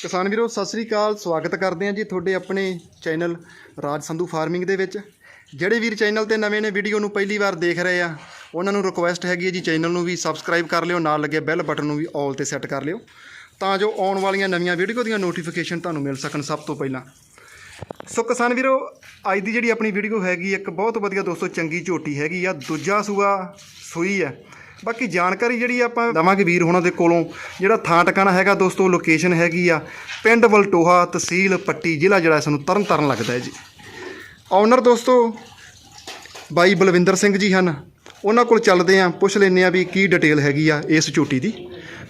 ਕਿਸਾਨ ਵੀਰੋ, ਸਤਿ ਸ੍ਰੀ ਅਕਾਲ, ਸਵਾਗਤ ਕਰਦੇ ਹਾਂ ਜੀ ਤੁਹਾਡੇ ਆਪਣੇ ਚੈਨਲ ਰਾਜ ਸੰਧੂ ਫਾਰਮਿੰਗ ਦੇ ਵਿੱਚ। ਜਿਹੜੇ ਵੀਰ ਚੈਨਲ ਤੇ ਨਵੇਂ ਨੇ, ਵੀਡੀਓ ਨੂੰ ਪਹਿਲੀ ਵਾਰ ਦੇਖ ਰਹੇ ਆ, ਉਹਨਾਂ ਨੂੰ ਰਿਕੁਐਸਟ ਹੈਗੀ ਹੈ ਜੀ, ਚੈਨਲ ਨੂੰ ਵੀ ਸਬਸਕ੍ਰਾਈਬ ਕਰ ਲਿਓ, ਨਾਲ ਲੱਗੇ ਬੈਲ ਬਟਨ ਨੂੰ ਵੀ ਆਲ ਤੇ ਸੈੱਟ ਕਰ ਲਿਓ, ਤਾਂ ਜੋ ਆਉਣ ਵਾਲੀਆਂ ਨਵੀਆਂ ਵੀਡੀਓ ਦੀਆਂ ਨੋਟੀਫਿਕੇਸ਼ਨ ਤੁਹਾਨੂੰ ਮਿਲ ਸਕਣ ਸਭ ਤੋਂ ਪਹਿਲਾਂ। ਸੋ ਕਿਸਾਨ ਵੀਰੋ, ਅੱਜ ਦੀ ਜਿਹੜੀ ਆਪਣੀ ਵੀਡੀਓ ਹੈਗੀ, ਇੱਕ ਬਹੁਤ ਵਧੀਆ ਦੋਸਤੋ, ਚੰਗੀ ਝੋਟੀ ਹੈਗੀ ਆ, ਦੂਜਾ ਸੂਆ ਸੂਈ ਹੈ। ਬਾਕੀ ਜਾਣਕਾਰੀ ਜਿਹੜੀ ਆਪਾਂ ਦਵਾਂਗੇ ਵੀਰ ਹੋਣਾ ਦੇ ਕੋਲੋਂ ਜਿਹੜਾ ਥਾਂ ਟਿਕਾਣਾ ਹੈਗਾ ਦੋਸਤੋ ਲੋਕੇਸ਼ਨ ਹੈਗੀ ਆ ਪਿੰਡ ਵਲਟੋਹਾ ਤਹਿਸੀਲ ਪੱਟੀ ਜ਼ਿਲ੍ਹਾ ਜਿਹੜਾ ਇਸ ਨੂੰ ਤਰਨ ਤਾਰਨ ਲੱਗਦਾ ਹੈ ਜੀ। ਓਨਰ ਦੋਸਤੋ ਬਾਈ ਬਲਵਿੰਦਰ ਸਿੰਘ ਜੀ ਹਨ। ਉਹਨਾਂ ਕੋਲ ਚੱਲਦੇ ਆਂ ਪੁੱਛ ਲੈਂਦੇ ਆ ਵੀ ਕੀ ਡਿਟੇਲ ਹੈਗੀ ਆ ਇਸ ਝੋਟੀ ਦੀ।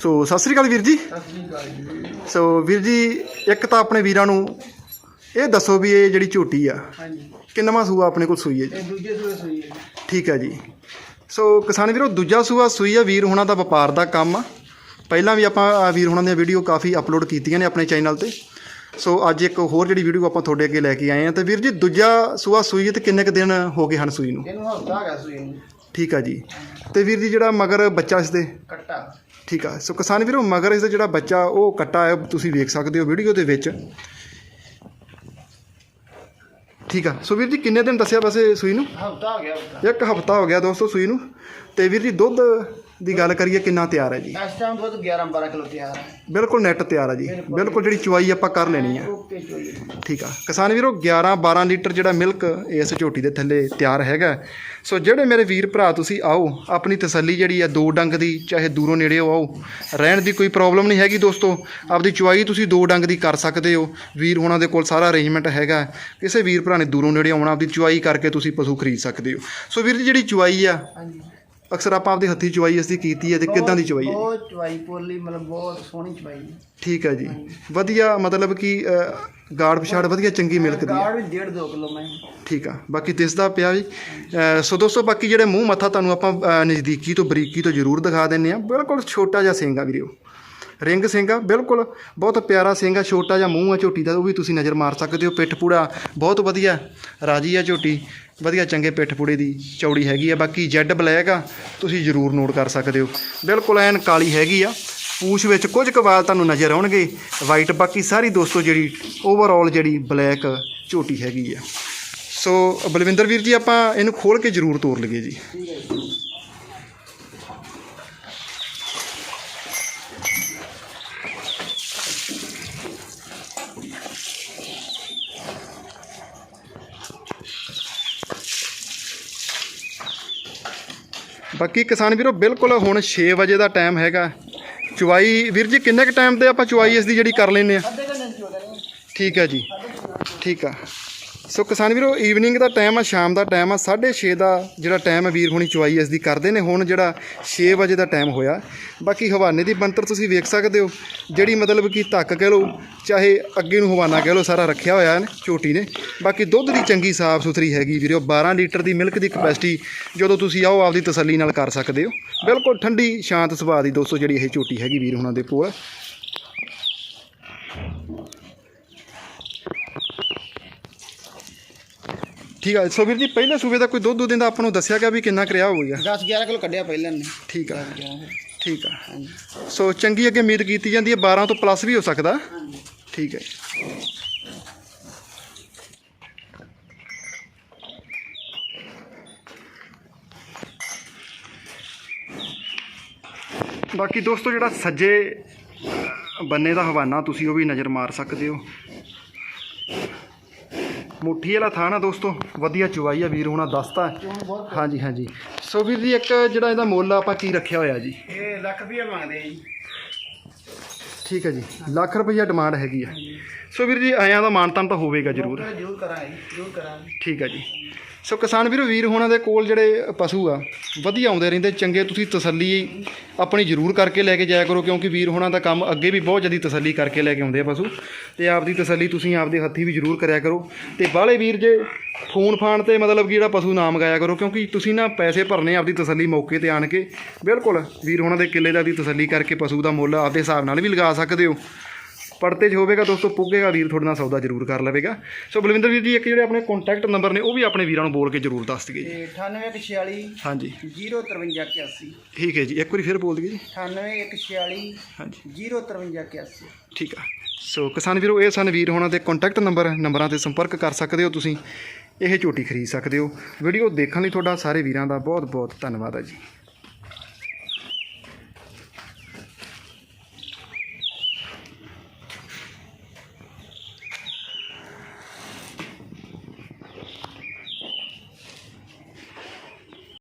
ਸੋ ਸਤਿ ਸ੍ਰੀ ਅਕਾਲ ਵੀਰ ਜੀ। ਸੋ ਵੀਰ ਜੀ ਇੱਕ ਤਾਂ ਆਪਣੇ ਵੀਰਾਂ ਨੂੰ ਇਹ ਦੱਸੋ ਵੀ ਇਹ ਜਿਹੜੀ ਝੋਟੀ ਆ ਹਾਂਜੀ। ਕਿੰਨਵਾਂ ਸੂਆ ਆਪਣੇ ਕੋਲ ਸੂਈ ਹੈ ਜੀ? ਇਹ ਦੂਜੇ ਸੂਏ ਸੂਈ ਹੈ ਠੀਕ ਹੈ ਜੀ। ਸੋ ਕਿਸਾਨ ਵੀਰੋ ਦੂਜਾ ਸੂਆ ਸੂਈ ਆ ਵੀਰ ਹੋਣਾ ਦਾ ਵਪਾਰ ਦਾ ਕੰਮ ਆ। ਪਹਿਲਾਂ ਵੀ ਆਪਾਂ ਆਹ ਵੀਰ ਹੋਣਾ ਦੀਆਂ ਵੀਡੀਓ ਕਾਫੀ ਅਪਲੋਡ ਕੀਤੀਆਂ ਨੇ ਆਪਣੇ ਚੈਨਲ ਤੇ। ਸੋ ਅੱਜ ਇੱਕ ਹੋਰ ਜਿਹੜੀ ਵੀਡੀਓ ਆਪਾਂ ਤੁਹਾਡੇ ਅੱਗੇ ਲੈ ਕੇ ਆਏ ਆ ਤੇ ਵੀਰ ਜੀ ਦੂਜਾ ਸੂਆ ਸੂਈ ਤੇ ਕਿੰਨੇ ਕੁ ਦਿਨ ਹੋ ਗਏ ਹਨ ਸੂਈ ਨੂੰ? ਇਹਨੂੰ ਹਫਤਾ ਹੈਗਾ ਸੂਈ ਨੂੰ। ਠੀਕ ਆ ਜੀ। ਤੇ ਵੀਰ ਜੀ ਜਿਹੜਾ ਮਗਰ ਬੱਚਾ ਇਸ ਦੇ? ਕੱਟਾ। ਠੀਕ ਆ। ਸੋ ਕਿਸਾਨ ਵੀਰੋ ਮਗਰ ਇਸ ਦਾ ਜਿਹੜਾ ਬੱਚਾ ਉਹ ਕੱਟਾ ਹੈ ਤੁਸੀਂ ਵੇਖ ਸਕਦੇ ਹੋ ਵੀਡੀਓ ਦੇ ਵਿੱਚ। ਠੀਕ ਆ। ਸੋ ਵੀਰ ਜੀ ਕਿੰਨੇ ਦਿਨ ਦੱਸਿਆ ਵੈਸੇ ਸੂਈ ਨੂੰ? ਹਫਤਾ ਹੋ ਗਿਆ ਇੱਕ ਹਫਤਾ ਹੋ ਗਿਆ ਦੋਸਤੋ ਸੂਈ ਨੂੰ। ਤੇ ਵੀਰ ਜੀ ਦੁੱਧ ਦੀ ਗੱਲ ਕਰੀਏ ਕਿੰਨਾ ਤਿਆਰ ਹੈ ਜੀ? ਇਸ ਟਾਈਮ ਦੁੱਧ 11 12 ਕਿਲੋ ਤਿਆਰ ਹੈ। ਬਿਲਕੁਲ ਨੈਟ ਤਿਆਰ ਹੈ ਜੀ। ਬਿਲਕੁਲ। ਜਿਹੜੀ ਚੁਆਈ ਆਪਾਂ ਕਰ ਲੈਣੀ ਆ ਓਕੇ ਚੋਈ ਠੀਕ ਆ। ਕਿਸਾਨ ਵੀਰੋ 11 12 ਲੀਟਰ ਜਿਹੜਾ ਮਿਲਕ ਇਸ ਝੋਟੀ ਦੇ ਥੱਲੇ ਤਿਆਰ ਹੈਗਾ ਸੋ ਜਿਹੜੇ ਮੇਰੇ ਵੀਰ ਭਰਾ ਤੁਸੀਂ ਆਓ ਆਪਣੀ ਤਸੱਲੀ ਜਿਹੜੀ ਆ ਦੋ ਡੰਗ ਦੀ ਚਾਹੇ ਦੂਰੋਂ ਨੇੜੇ ਆਓ ਰਹਿਣ ਦੀ ਕੋਈ ਪ੍ਰੋਬਲਮ ਨਹੀਂ ਹੈਗੀ ਦੋਸਤੋ। ਆਪਦੀ ਚੁਆਈ ਤੁਸੀਂ ਦੋ ਡੰਗ ਦੀ ਕਰ ਸਕਦੇ ਹੋ। ਵੀਰ ਹੋਣਾ ਦੇ ਕੋਲ ਸਾਰਾ ਅਰੇਂਜਮੈਂਟ ਹੈਗਾ ਕਿਸੇ ਵੀਰ ਭਰਾ ਨੇ ਦੂਰੋਂ ਨੇੜੇ ਆਉਣਾ ਆਪਦੀ ਚੁਆਈ ਕਰਕੇ ਤੁਸੀਂ ਪਸ਼ੂ ਖਰੀਦ ਸਕਦੇ ਹੋ। ਸੋ ਵੀਰ ਜੀ ਜਿਹੜੀ ਚੁਆਈ ਆ ਹਾਂਜੀ। ਅਕਸਰ ਆਪਾਂ ਆਪਦੇ ਹੱਥੀ ਚੁਆਈ ਇਸ ਦੀ ਕੀਤੀ ਹੈ ਤੇ ਕਿੱਦਾਂ ਦੀ ਚੁਆਈ ਹੈ? ਬਹੁਤ ਚਵਾਈ ਪੋਲੀ ਮਤਲਬ ਬਹੁਤ ਸੋਹਣੀ ਚਵਾਈ ਹੈ। ਠੀਕ ਹੈ ਜੀ। ਵਧੀਆ ਮਤਲਬ ਕਿ ਅ, ਗਾੜ ਪਛਾੜ ਵਧੀਆ ਚੰਗੀ ਮਿਲਕ ਦੀ ਹੈ। ਗਾੜ ਵੀ 1.5 2 ਕਿਲੋ ਮੈਂ। ਠੀਕ ਆ ਬਾਕੀ ਦਿਸਦਾ ਪਿਆ ਵੀ। ਅ, ਸੋ ਦੋਸਤੋ ਬਾਕੀ ਜਿਹੜੇ ਮੂੰਹ ਮੱਥਾ ਤੁਹਾਨੂੰ ਆਪਾਂ ਅ, ਨਜ਼ਦੀਕੀ ਤੋਂ ਬਰੀਕੀ ਤੋਂ ਜ਼ਰੂਰ ਦਿਖਾ ਦਿੰਨੇ ਆ ਬਿਲਕੁਲ ਛੋਟਾ ਜਿਹਾ ਸਿੰਘ ਆ ਵੀਰਿਓ ਰਿੰਗ ਸਿੰਘ ਆ ਬਿਲਕੁਲ। ਬਹੁਤ ਪਿਆਰਾ ਸਿੰਘ ਆ ਛੋਟਾ ਜਿਹਾ ਮੂੰਹ ਆ ਝੋਟੀ ਦਾ ਉਹ ਵੀ ਤੁਸੀਂ ਨਜ਼ਰ ਮਾਰ ਸਕਦੇ ਹੋ। ਪਿੱਠ ਪੂੜਾ ਬਹੁਤ ਵਧੀਆ ਰਾਜੀ ਆ ਝੋਟੀ। ਵਧੀਆ ਚੰਗੇ ਪਿੱਠ ਪੂੜੇ ਦੀ ਚੌੜੀ ਹੈਗੀ ਆ, ਬਾਕੀ ਜੈਡ ਬਲੈਕ ਆ, ਤੁਸੀਂ ਜ਼ਰੂਰ ਨੋਟ ਕਰ ਸਕਦੇ ਹੋ। ਬਿਲਕੁਲ ਐਨ ਕਾਲੀ ਹੈਗੀ ਆ। ਪੂਛ ਵਿੱਚ ਕੁਝ ਕੁ ਤੁਹਾਨੂੰ ਨਜ਼ਰ ਆਉਣਗੇ ਵਾਈਟ ਬਾਕੀ ਸਾਰੀ ਦੋਸਤੋ ਜਿਹੜੀ ਓਵਰਆਲ ਜਿਹੜੀ ਬਲੈਕ ਝੋਟੀ ਹੈਗੀ ਆ। ਸੋ ਬਲਵਿੰਦਰ ਵੀਰ ਜੀ, ਆਪਾਂ ਇਹਨੂੰ ਖੋਲ ਕੇ ਜ਼ਰੂਰ ਤੋਰ ਲਈਏ ਜੀ। ਬਾਕੀ ਕਿਸਾਨ ਵੀਰੋ, ਬਿਲਕੁਲ ਹੁਣ 6 ਵਜੇ ਦਾ ਟਾਈਮ ਹੈਗਾ। ਚੁਆਈ, ਵੀਰ ਜੀ, ਕਿੰਨੇ ਕ ਟਾਈਮ ਤੇ ਆਪਾਂ ਚੁਆਈ ਇਸ ਦੀ ਜਿਹੜੀ ਕਰ ਲੈਨੇ ਆ? ਠੀਕ ਹੈ ਜੀ। ਠੀਕ ਆ। ਸੋ ਕਿਸਾਨ ਵੀਰੋ ਈਵਨਿੰਗ ਦਾ ਟਾਈਮ ਆ, ਸ਼ਾਮ ਦਾ ਟਾਈਮ ਆ 6:30 ਦਾ ਜਿਹੜਾ ਟਾਈਮ ਹੈ ਵੀਰ ਹੁਣੀ ਚੁਆਈ, ਇਸ ਦੀ ਕਰਦੇ ਨੇ ਹੁਣ ਜਿਹੜਾ 6 ਵਜੇ ਦਾ ਟਾਈਮ ਹੋਇਆ। ਬਾਕੀ ਹਵਾਨੇ ਦੀ ਬੰਤਰ ਤੁਸੀਂ ਵੇਖ ਸਕਦੇ ਹੋ, ਜਿਹੜੀ ਮਤਲਬ ਕਿ ਧੱਕ ਕਹਿ ਲਓ, ਚਾਹੇ ਅੱਗੇ ਨੂੰ ਹਵਾਨਾ ਕਹਿ ਲਓ, ਸਾਰਾ ਰੱਖਿਆ ਹੋਇਆ ਹੈ ਝੋਟੀ ਨੇ। ਬਾਕੀ ਦੁੱਧ ਦੀ ਚੰਗੀ ਸਾਫ਼ ਸੁਥਰੀ ਹੈਗੀ ਵੀਰੋ 12 ਲੀਟਰ ਦੀ ਮਿਲਕ ਦੀ ਕਪੈਸਿਟੀ ਜਦੋਂ ਤੁਸੀਂ ਆਓ, ਆਪਦੀ ਤਸੱਲੀ ਨਾਲ ਕਰ ਸਕਦੇ ਹੋ। ਬਿਲਕੁਲ ਠੰਡੀ, ਸ਼ਾਂਤ ਸੁਭਾਅ ਦੀ ਦੋਸਤੋ, ਜਿਹੜੀ ਇਹ ਝੋਟੀ ਹੈਗੀ ਵੀਰ ਹੁਣਾਂ ਦੇ ਕੋਲ। ਠੀਕ ਆ ਸੋ ਵੀਰ ਜੀ ਪਹਿਲੇ ਸੂਬੇ ਦਾ ਕੋਈ ਦੁੱਧ ਦੁੱਧ ਦਾ ਆਪਾਂ ਨੂੰ ਦੱਸਿਆ ਗਿਆ ਵੀ ਕਿੰਨਾ ਕਰਿਆ ਹੋ ਗਿਆ 10 11 ਕਿਲੋ ਕੱਢਿਆ ਪਹਿਲਾਂ ਨੇ। ਠੀਕ ਆ 11 ਠੀਕ ਆ। ਸੋ ਚੰਗੀ ਅੱਗੇ ਉਮੀਦ ਕੀਤੀ ਜਾਂਦੀ ਹੈ 12 ਤੋਂ ਪਲੱਸ ਵੀ ਹੋ ਸਕਦਾ। ਹਾਂਜੀ। ਠੀਕ ਹੈ। ਬਾਕੀ ਦੋਸਤੋ ਜਿਹੜਾ ਸੱਜੇ ਬੰਨੇ ਦਾ ਹਵਾਨਾ ਤੁਸੀਂ ਉਹ ਵੀ ਨਜ਼ਰ ਮਾਰ ਸਕਦੇ ਹੋ। ਮੁੱਠੀ ਵਾਲਾ ਥਾਂ ਨਾ ਦੋਸਤੋ ਵਧੀਆ ਚੁਵਾਈ ਆ ਵੀਰ ਹੋਣਾ ਦੱਸਤਾ। ਹਾਂਜੀ ਹਾਂਜੀ। ਸੋ ਵੀਰ ਜੀ ਇੱਕ ਜਿਹੜਾ ਇਹਦਾ ਮੁੱਲ ਆਪਾਂ ਕੀ ਰੱਖਿਆ ਹੋਇਆ ਜੀ? ਇਹ ਲੱਖ ਰੁਪਏ ਮੰਗਦੇ ਜੀ। ਠੀਕ ਹੈ ਜੀ ਲੱਖ ਰੁਪਈਆ ਡਿਮਾਂਡ ਹੈਗੀ ਆ। ਸੋ ਵੀਰ ਜੀ ਆਇਆਂ ਦਾ ਮਾਨਤਾਨ ਤਾਂ ਹੋਵੇਗਾ ਜ਼ਰੂਰ। ਜ਼ਰੂਰ ਕਰਾਂਗੇ ਜ਼ਰੂਰ ਕਰਾਂਗੇ। ਠੀਕ ਹੈ ਜੀ। ਸੋ ਕਿਸਾਨ ਵੀਰੋ, ਵੀਰ ਹੋਣਾ ਦੇ ਕੋਲ ਜਿਹੜੇ ਪਸ਼ੂ ਆ, ਵਧੀਆ ਆਉਂਦੇ ਰਹਿੰਦੇ, ਚੰਗੇ ਤੁਸੀਂ ਤਸੱਲੀ ਆਪਣੀ ਜ਼ਰੂਰ ਕਰਕੇ ਲੈ ਕੇ ਜਾਇਆ ਕਰੋ, ਕਿਉਂਕਿ ਵੀਰ ਹੋਣਾ ਦਾ ਕੰਮ ਅੱਗੇ ਵੀ ਬਹੁਤ ਜਲਦੀ ਤਸੱਲੀ ਕਰਕੇ ਲੈ ਕੇ ਆਉਂਦੇ ਆ ਪਸ਼ੂ। ਤੇ ਆਪਦੀ ਤਸੱਲੀ ਤੁਸੀਂ ਆਪਦੇ ਹੱਥੀ ਵੀ ਜ਼ਰੂਰ ਕਰਿਆ ਕਰੋ। ਤੇ ਬਾਹਲੇ ਵੀਰ ਜੇ ਫੋਨ ਫਾਨ ਤੇ ਮਤਲਬ ਕਿ ਜਿਹੜਾ ਪਸ਼ੂ ਨਾਮ ਗਾਇਆ ਕਰੋ, ਕਿਉਂਕਿ ਤੁਸੀਂ ਨਾ ਪੈਸੇ ਭਰਨੇ ਆਪਦੀ ਤਸੱਲੀ ਮੌਕੇ ਤੇ ਆਣ ਕੇ, ਬਿਲਕੁਲ ਵੀਰ ਹੋਣਾ ਦੇ ਕਿੱਲੇ ਦਾ ਦੀ ਤਸੱਲੀ ਕਰਕੇ ਪਸ਼ੂ ਦਾ ਮੁੱਲ ਆਪਦੇ ਹਿਸਾਬ ਨਾਲ ਵੀ ਲਗਾ ਸਕਦੇ ਹੋ। ਪੜਤੇ 'ਚ ਹੋਵੇਗਾ ਦੋਸਤੋ ਪੁੱਗੇਗਾ ਵੀਰ ਤੁਹਾਡੇ ਨਾਲ ਸੌਦਾ ਜ਼ਰੂਰ ਕਰ ਲਵੇਗਾ। ਸੋ ਬਲਵਿੰਦਰ ਵੀਰ ਜੀ ਇੱਕ ਜਿਹੜੇ ਆਪਣੇ ਕੰਟੈਕਟ ਨੰਬਰ ਨੇ ਉਹ ਵੀ ਆਪਣੇ ਵੀਰਾਂ ਨੂੰ ਬੋਲ ਕੇ ਜ਼ਰੂਰ ਦੱਸ ਦਈਏ ਜੀ। ਤੇ 9846 ਹਾਂਜੀ। 05381 ਠੀਕ ਹੈ ਜੀ ਇੱਕ ਵਾਰੀ ਫਿਰ ਬੋਲ ਦਈਏ ਜੀ। 9846 ਹਾਂਜੀ। 05381 ਠੀਕ ਆ। ਸੋ ਕਿਸਾਨ ਵੀਰੋ ਇਹ ਸਨ ਵੀਰ ਹੋਣਾ ਦੇ ਕੰਟੈਕਟ ਨੰਬਰ ਨੰਬਰਾਂ ਤੇ ਸੰਪਰਕ ਕਰ ਸਕਦੇ ਹੋ ਤੁਸੀਂ। ਇਹ ਝੋਟੀ ਖਰੀਦ ਸਕਦੇ ਹੋ। ਵੀਡੀਓ ਦੇਖਣ ਲਈ ਤੁਹਾਡਾ ਸਾਰੇ ਵੀਰਾਂ ਦਾ ਬਹੁਤ ਬਹੁਤ ਧੰਨਵਾਦ ਹੈ ਜੀ।